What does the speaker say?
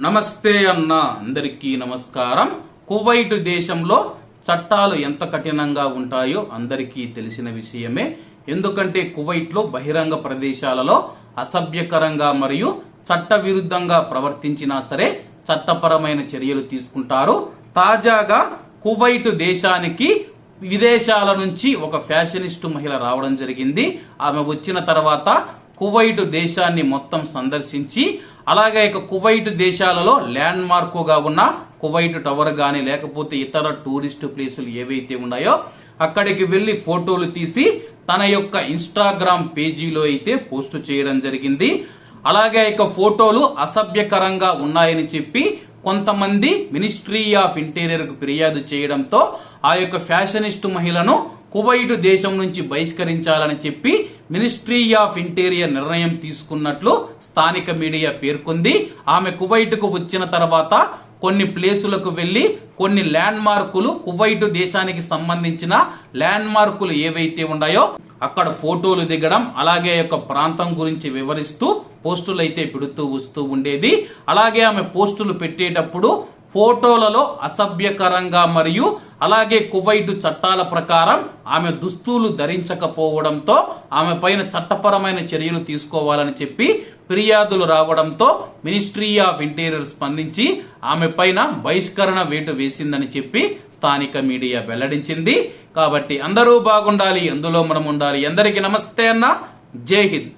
నమస్తే అన్న అందరికీ నమస్కారం. కువైట్ దేశంలో చట్టాలు ఎంత కఠినంగా ఉంటాయో అందరికీ తెలిసిన విషయమే. ఎందుకంటే కువైట్లో బహిరంగ ప్రదేశాలలో అసభ్యకరంగా మరియు చట్ట విరుద్ధంగా ప్రవర్తించినా సరే చట్టపరమైన చర్యలు తీసుకుంటారు. తాజాగా కువైట్ దేశానికి విదేశాల నుంచి ఒక ఫ్యాషనిస్ట్ మహిళ రావడం జరిగింది. ఆమె వచ్చిన తర్వాత కువైట్ దేశాన్ని మొత్తం సందర్శించి అలాగే ఇక కువైట్ దేశాలలో ల్యాండ్ మార్కుగా ఉన్న కువైట్ టవర్ గాని లేకపోతే ఇతర టూరిస్ట్ ప్లేసులు ఏవైతే ఉన్నాయో అక్కడికి వెళ్ళి ఫోటోలు తీసి తన యొక్క ఇన్స్టాగ్రామ్ పేజీలో అయితే పోస్ట్ చేయడం జరిగింది. అలాగే ఇక ఫోటోలు అసభ్యకరంగా ఉన్నాయని చెప్పి కొంతమంది మినిస్ట్రీ ఆఫ్ ఇంటీరియర్కు ఫిర్యాదు చేయడంతో ఆ యొక్క ఫ్యాషనిస్ట్ మహిళను కువైట్ దేశం నుంచి బహిష్కరించాలని చెప్పి మినిస్ట్రీ ఆఫ్ ఇంటీరియర్ నిర్ణయం తీసుకున్నట్లు స్థానిక మీడియా పేర్కొంది. ఆమె కువైటుకు వచ్చిన తర్వాత కొన్ని ప్లేసులకు వెళ్ళి కొన్ని ల్యాండ్ మార్కులు కువైట్ దేశానికి సంబంధించిన ల్యాండ్ మార్కులు ఏవైతే ఉన్నాయో అక్కడ ఫోటోలు దిగడం అలాగే యొక్క ప్రాంతం గురించి వివరిస్తూ పోస్టులు అయితే పెడుతూ వస్తూ ఉండేది. అలాగే ఆమె పోస్టులు పెట్టేటప్పుడు ఫోటోలలో అసభ్యకరంగా మరియు అలాగే కువైటు చట్టాల ప్రకారం ఆమె దుస్తులు ధరించకపోవడంతో ఆమె పైన చట్టపరమైన చర్యలు తీసుకోవాలని చెప్పి ఫిర్యాదులు రావడంతో మినిస్ట్రీ ఆఫ్ ఇంటీరియర్ స్పందించి ఆమె పైన బహిష్కరణ వేటు వేసిందని చెప్పి స్థానిక మీడియా వెల్లడించింది. కాబట్టి అందరూ బాగుండాలి అందులో మనం ఉండాలి. అందరికీ నమస్తే అన్న. జై హింద్.